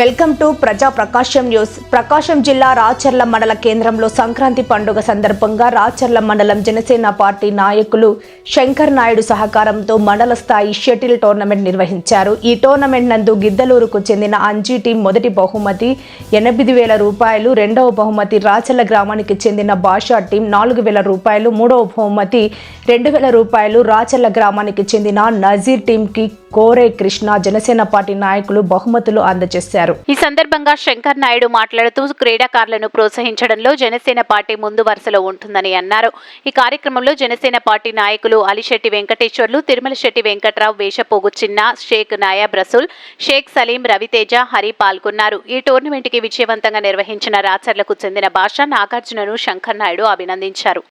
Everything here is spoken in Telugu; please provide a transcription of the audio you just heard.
వెల్కమ్ టు ప్రజా ప్రకాశం న్యూస్. ప్రకాశం జిల్లా రాచర్ల మండల కేంద్రంలో సంక్రాంతి పండుగ సందర్భంగా రాచర్ల మండలం జనసేన పార్టీ నాయకులు శంకర్ నాయుడు సహకారంతో మండల స్థాయి షటిల్ టోర్నమెంట్ నిర్వహించారు. ఈ టోర్నమెంట్ నందు గిద్దలూరుకు చెందిన అంజీ టీం మొదటి బహుమతి ఎనిమిది వేల రూపాయలు రెండవ బహుమతి రాచర్ల గ్రామానికి చెందిన భాషా టీం నాలుగు వేల రూపాయలు మూడవ బహుమతి రెండు వేల రూపాయలు రాచర్ల గ్రామానికి చెందిన నజీర్ టీంకి కోరే కృష్ణ జనసేన పార్టీ నాయకులు బహుమతులు అందజేశారు. ఈ సందర్భంగా శంకర్ నాయుడు మాట్లాడుతూ క్రీడాకారులను ప్రోత్సహించడంలో జనసేన పార్టీ ముందు వరుసలో ఉంటుందని అన్నారు. ఈ కార్యక్రమంలో జనసేన పార్టీ నాయకులు అలిశెట్టి వెంకటేశ్వర్లు తిరుమల శెట్టి వెంకట్రావు వేషపోగు చిన్న షేక్ నాయాబ్ రసూల్ షేక్ సలీం రవితేజ హరి పాల్గొన్నారు. ఈ టోర్నమెంట్కి విజయవంతంగా నిర్వహించిన రాచర్లకు చెందిన భాష నాగార్జునను శంకర్ నాయుడు అభినందించారు.